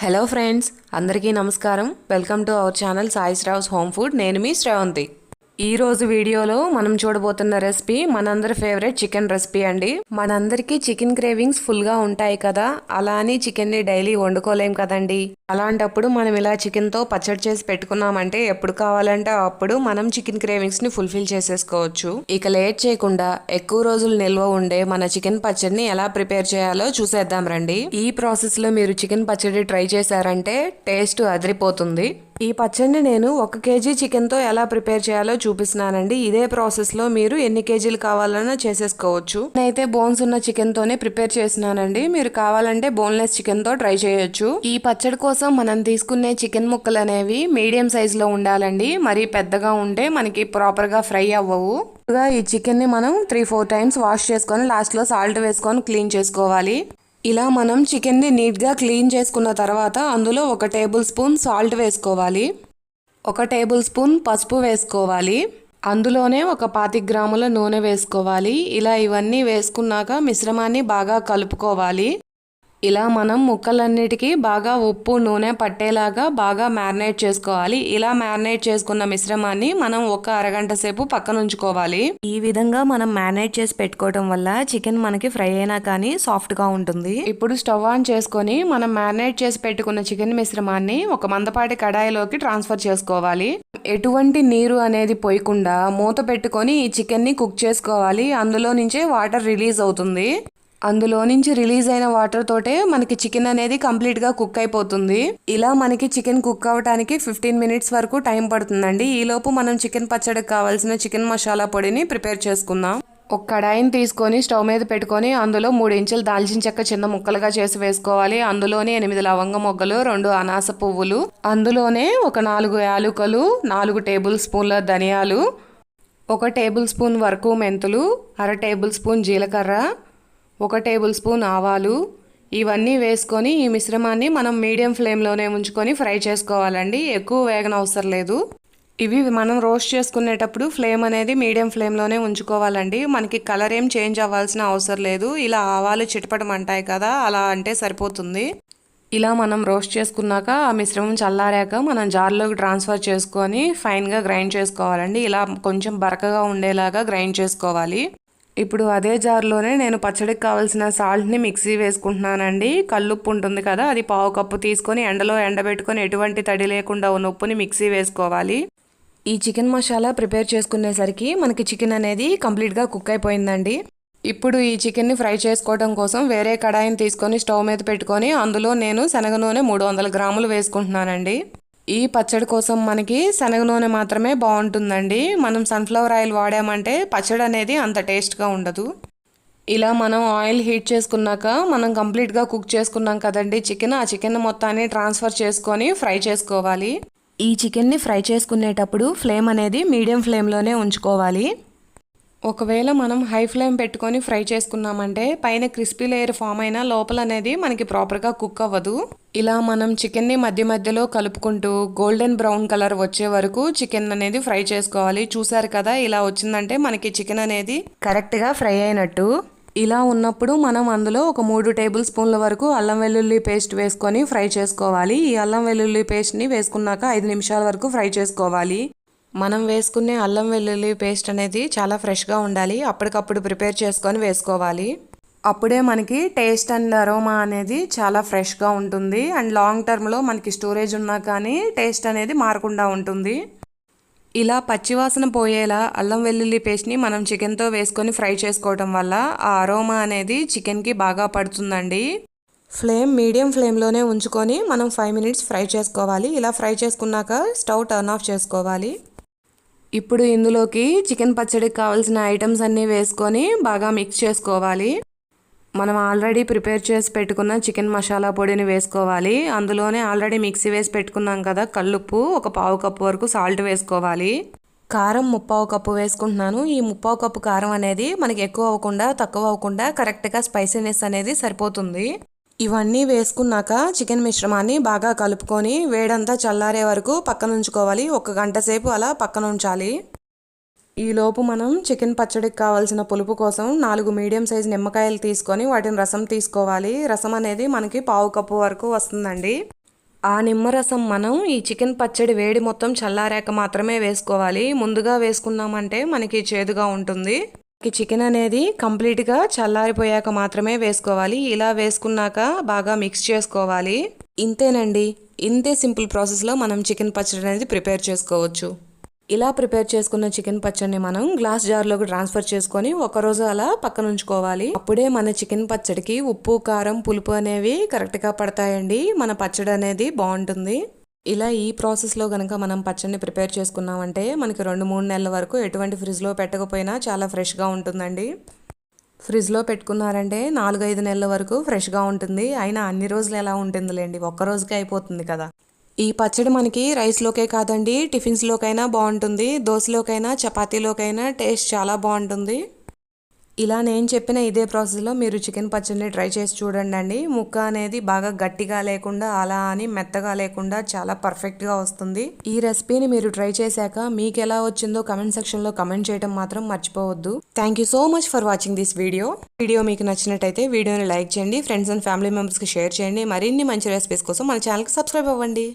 Hello friends అందరికీ నమస్కారం. Welcome to our channel Sai Shravs home food నేను మీ శ్రావంతి. ఈరోజు వీడియోలో మనం చూడబోతున్న రెసిపీ మనందరి ఫేవరెట్ చికెన్ రెసిపీ అండి. మనందరికీ చికెన్ క్రేవింగ్స్ ఫుల్గా ఉంటాయి కదా. అలా అని చికెన్ని డైలీ వండుకోలేం కదండి. అలాంటప్పుడు మనం ఇలా చికెన్తో పచ్చడి చేసి పెట్టుకున్నామంటే ఎప్పుడు కావాలంటే అప్పుడు మనం చికెన్ క్రేవింగ్స్ని ఫుల్ఫిల్ చేసేసుకోవచ్చు. ఇక లేట్ చేయకుండా ఎక్కువ రోజులు నిల్వ ఉండే మన చికెన్ పచ్చడిని ఎలా ప్రిపేర్ చేయాలో చూసేద్దాం రండి. ఈ ప్రాసెస్లో మీరు చికెన్ పచ్చడి ట్రై చేశారంటే టేస్ట్ అదిరిపోతుంది. ఈ పచ్చడిని నేను ఒక కేజీ చికెన్తో ఎలా ప్రిపేర్ చేయాలో చూపిస్తున్నానండి. ఇదే ప్రాసెస్లో మీరు ఎన్ని కేజీలు కావాలన్నా చేసేసుకోవచ్చు. నేనైతే బోన్స్ ఉన్న చికెన్తోనే ప్రిపేర్ చేసినానండి మీరు కావాలంటే బోన్లెస్ చికెన్తో ట్రై చేయొచ్చు. ఈ పచ్చడి కోసం మనం తీసుకునే చికెన్ ముక్కలు అనేవి మీడియం సైజులో ఉండాలండి. మరీ పెద్దగా ఉంటే మనకి ప్రాపర్గా ఫ్రై అవ్వవు. ఈ చికెన్ని మనం త్రీ ఫోర్ టైమ్స్ వాష్ చేసుకొని లాస్ట్లో సాల్ట్ వేసుకొని క్లీన్ చేసుకోవాలి. ఇలా మనం చికెన్ని నీట్గా క్లీన్ చేసుకున్న తర్వాత అందులో ఒక టేబుల్ స్పూన్ సాల్ట్ వేసుకోవాలి. ఒక టేబుల్ స్పూన్ పసుపు వేసుకోవాలి. అందులోనే ఒక పాతి గ్రాముల నూనె వేసుకోవాలి. ఇలా ఇవన్నీ వేసుకున్నాక మిశ్రమాన్ని బాగా కలుపుకోవాలి. ఇలా మనం ముక్కలన్నిటికీ బాగా ఉప్పు నూనె పట్టేలాగా బాగా మ్యారినేట్ చేసుకోవాలి. ఇలా మ్యారినేట్ చేసుకున్న మిశ్రమాన్ని మనం ఒక అరగంట సేపు పక్కన ఉంచుకోవాలి ఈ విధంగా మనం మ్యారినేట్ చేసి పెట్టుకోవడం వల్ల చికెన్ మనకి ఫ్రై అయినా కానీ సాఫ్ట్గా ఉంటుంది. ఇప్పుడు స్టవ్ ఆన్ చేసుకొని మనం మ్యారినేట్ చేసి పెట్టుకున్న చికెన్ మిశ్రమాన్ని ఒక మందపాటి కడాయిలోకి ట్రాన్స్ఫర్ చేసుకోవాలి. ఎటువంటి నీరు అనేది పోయకుండా మూత పెట్టుకొని ఈ చికెన్ని కుక్ చేసుకోవాలి. అందులో నుంచే వాటర్ రిలీజ్ అవుతుంది. అందులో నుంచి రిలీజ్ అయిన వాటర్ తోటే మనకి చికెన్ అనేది కంప్లీట్గా కుక్ అయిపోతుంది. ఇలా మనకి చికెన్ కుక్ అవడానికి ఫిఫ్టీన్ మినిట్స్ వరకు టైం పడుతుందండి. ఈ లోపు మనం చికెన్ పచ్చడికి కావాల్సిన చికెన్ మసాలా పొడిని ప్రిపేర్ చేసుకుందాం. ఒక కడాయిని తీసుకొని స్టవ్ మీద పెట్టుకొని అందులో మూడు ఇంచులు దాల్చిన చెక్క చిన్న ముక్కలుగా చేసి వేసుకోవాలి. అందులోనే ఎనిమిది లవంగ మొగ్గలు రెండు అనాస పువ్వులు అందులోనే ఒక నాలుగు యాలుకలు నాలుగు టేబుల్ స్పూన్ల ధనియాలు ఒక టేబుల్ స్పూన్ వరకు మెంతులు అర టేబుల్ స్పూన్ జీలకర్ర ఒక టేబుల్ స్పూన్ ఆవాలు ఇవన్నీ వేసుకొని ఈ మిశ్రమాన్ని మనం మీడియం ఫ్లేమ్లోనే ఉంచుకొని ఫ్రై చేసుకోవాలండి. ఎక్కువ వేగన అవసరం లేదు. ఇవి మనం రోస్ట్ చేసుకునేటప్పుడు ఫ్లేమ్ అనేది మీడియం ఫ్లేమ్లోనే ఉంచుకోవాలండి. మనకి కలర్ ఏం చేంజ్ అవ్వాల్సిన అవసరం లేదు. ఇలా ఆవాలు చిటపటమంటాయి కదా అలా అంటే సరిపోతుంది. ఇలా మనం రోస్ట్ చేసుకున్నాక ఆ మిశ్రమం చల్లారాక మనం జార్లోకి ట్రాన్స్ఫర్ చేసుకొని ఫైన్గా గ్రైండ్ చేసుకోవాలండి. ఇలా కొంచెం బరకగా ఉండేలాగా గ్రైండ్ చేసుకోవాలి. ఇప్పుడు అదే జార్లోనే నేను పచ్చడికి కావాల్సిన సాల్ట్ని మిక్సీ వేసుకుంటున్నానండి. కల్లుప్పు ఉంటుంది కదా అది పావు కప్పు తీసుకొని ఎండలో ఎండబెట్టుకొని ఎటువంటి తడి లేకుండా ఉన్న ఉప్పుని మిక్సీ వేసుకోవాలి. ఈ చికెన్ మసాలా ప్రిపేర్ చేసుకునేసరికి మనకి చికెన్ అనేది కంప్లీట్గా కుక్ అయిపోయిందండి. ఇప్పుడు ఈ చికెన్ని ఫ్రై చేసుకోవడం కోసం వేరే కడాయిని తీసుకొని స్టవ్ మీద పెట్టుకొని అందులో నేను శనగ నూనె మూడు వందల గ్రాములు వేసుకుంటున్నానండి. ఈ పచ్చడి కోసం మనకి శనగ నూనె మాత్రమే బాగుంటుందండి. మనం సన్ఫ్లవర్ ఆయిల్ వాడామంటే పచ్చడి అనేది అంత టేస్ట్గా ఉండదు. ఇలా మనం ఆయిల్ హీట్ చేసుకున్నాక మనం కంప్లీట్గా కుక్ చేసుకున్నాం కదండి చికెన్ ఆ చికెన్ మొత్తాన్ని ట్రాన్స్ఫర్ చేసుకొని ఫ్రై చేసుకోవాలి. ఈ చికెన్ని ఫ్రై చేసుకునేటప్పుడు ఫ్లేమ్ అనేది మీడియం ఫ్లేమ్లోనే ఉంచుకోవాలి. ఒకవేళ మనం హై ఫ్లేమ్ పెట్టుకొని ఫ్రై చేసుకున్నామంటే పైన క్రిస్పీ లేయర్ ఫామ్ అయినా లోపల అనేది మనకి ప్రాపర్గా కుక్ అవ్వదు. ఇలా మనం చికెన్ని మధ్య మధ్యలో కలుపుకుంటూ గోల్డెన్ బ్రౌన్ కలర్ వచ్చే వరకు చికెన్ అనేది ఫ్రై చేసుకోవాలి. చూసారు కదా ఇలా వచ్చిందంటే మనకి చికెన్ అనేది కరెక్ట్గా ఫ్రై అయినట్టు. ఇలా ఉన్నప్పుడు మనం అందులో ఒక మూడు టేబుల్ స్పూన్ల వరకు అల్లం వెల్లుల్లి పేస్ట్ వేసుకొని ఫ్రై చేసుకోవాలి. ఈ అల్లం వెల్లుల్లి పేస్ట్ని వేసుకున్నాక ఐదు నిమిషాల వరకు ఫ్రై చేసుకోవాలి. మనం వేసుకునే అల్లం వెల్లుల్లి పేస్ట్ అనేది చాలా ఫ్రెష్గా ఉండాలి. అప్పటికప్పుడు ప్రిపేర్ చేసుకొని వేసుకోవాలి. అప్పుడే మనకి టేస్ట్ అండ్ అరోమా అనేది చాలా ఫ్రెష్గా ఉంటుంది. అండ్ లాంగ్ టర్మ్లో మనకి స్టోరేజ్ ఉన్నా కానీ టేస్ట్ అనేది మారకుండా ఉంటుంది. ఇలా పచ్చివాసన పోయేలా అల్లం వెల్లుల్లి పేస్ట్ని మనం చికెన్తో వేసుకొని ఫ్రై చేసుకోవడం వల్ల ఆ అరోమా అనేది చికెన్కి బాగా పడుతుందండి. ఫ్లేమ్ మీడియం ఫ్లేమ్లోనే ఉంచుకొని మనం ఫైవ్ మినిట్స్ ఫ్రై చేసుకోవాలి. ఇలా ఫ్రై చేసుకున్నాక స్టవ్ టర్న్ ఆఫ్ చేసుకోవాలి. ఇప్పుడు ఇందులోకి చికెన్ పచ్చడికి కావాల్సిన ఐటమ్స్ అన్నీ వేసుకొని బాగా మిక్స్ చేసుకోవాలి. మనం ఆల్రెడీ ప్రిపేర్ చేసి పెట్టుకున్న చికెన్ మసాలా పొడిని వేసుకోవాలి. అందులోనే ఆల్రెడీ మిక్సీ వేసి పెట్టుకున్నాం కదా కల్లుప్పు ఒక పావు కప్పు వరకు సాల్ట్ వేసుకోవాలి. కారం ముప్పావు కప్పు వేసుకుంటున్నాను. ఈ ముప్పావు కప్పు కారం అనేది మనకి ఎక్కువ అవ్వకుండా తక్కువ అవ్వకుండా కరెక్ట్గా స్పైసీనెస్ అనేది సరిపోతుంది. ఇవన్నీ వేసుకున్నాక చికెన్ మిశ్రమాన్ని బాగా కలుపుకొని వేడంతా చల్లారే వరకు పక్కన ఉంచుకోవాలి ఒక గంట సేపు అలా పక్కన ఉంచాలి ఈలోపు మనం చికెన్ పచ్చడికి కావాల్సిన పులుపు కోసం నాలుగు మీడియం సైజ్ నిమ్మకాయలు తీసుకొని వాటిని రసం తీసుకోవాలి. రసం అనేది మనకి పావు కప్పు వరకు వస్తుందండి. ఆ నిమ్మరసం మనం ఈ చికెన్ పచ్చడి వేడి మొత్తం చల్లారాక మాత్రమే వేసుకోవాలి. ముందుగా వేసుకున్నామంటే మనకి చేదుగా ఉంటుంది. చికెన్ అనేది కంప్లీట్గా చల్లారిపోయాక మాత్రమే వేసుకోవాలి. ఇలా వేసుకున్నాక బాగా మిక్స్ చేసుకోవాలి. ఇంతేనండి. ఇంతే సింపుల్ ప్రాసెస్లో మనం చికెన్ పచ్చడి అనేది ప్రిపేర్ చేసుకోవచ్చు. ఇలా ప్రిపేర్ చేసుకున్న చికెన్ పచ్చడిని మనం గ్లాస్ జార్లోకి ట్రాన్స్ఫర్ చేసుకొని ఒక రోజు అలా పక్కన ఉంచుకోవాలి. అప్పుడే మన చికెన్ పచ్చడికి ఉప్పు కారం పులుపు అనేవి కరెక్ట్గా పడతాయండి. మన పచ్చడి అనేది బాగుంటుంది. ఇలా ఈ ప్రాసెస్లో కనుక మనం పచ్చడిని ప్రిపేర్ చేసుకున్నామంటే మనకి రెండు మూడు నెలల వరకు ఎటువంటి ఫ్రిడ్జ్లో పెట్టకపోయినా చాలా ఫ్రెష్గా ఉంటుందండి. ఫ్రిడ్జ్లో పెట్టుకున్నారంటే నాలుగైదు నెలల వరకు ఫ్రెష్గా ఉంటుంది. అయినా అన్ని రోజులు ఎలా ఉంటుందిలేండి? ఒక్క రోజుకే అయిపోతుంది కదా. ఈ పచ్చడి మనకి రైస్లోకే కాదండి టిఫిన్స్లోకైనా బాగుంటుంది దోశలోకైనా చపాతీలోకైనా టేస్ట్ చాలా బాగుంటుంది. ఇలా నేను చెప్పిన ఇదే ప్రాసెస్లో మీరు చికెన్ పచ్చడిని ట్రై చేసి చూడండి అండి ముక్క అనేది బాగా గట్టిగా లేకుండా అలా అని మెత్తగా లేకుండా చాలా పర్ఫెక్ట్గా వస్తుంది. ఈ రెసిపీని మీరు ట్రై చేశాక మీకు ఎలా వచ్చిందో కమెంట్ సెక్షన్లో కమెంట్ చేయడం మాత్రం మర్చిపోవద్దు. Thank you so much for watching this video video మీకు నచ్చినట్టయితే వీడియోని లైక్ చేయండి. ఫ్రెండ్స్ అండ్ ఫ్యామిలీ మెంబర్స్కి షేర్ చేయండి. మరిన్ని మంచి రెసిపీస్ కోసం మన ఛానల్కి సబ్స్క్రైబ్ అవ్వండి.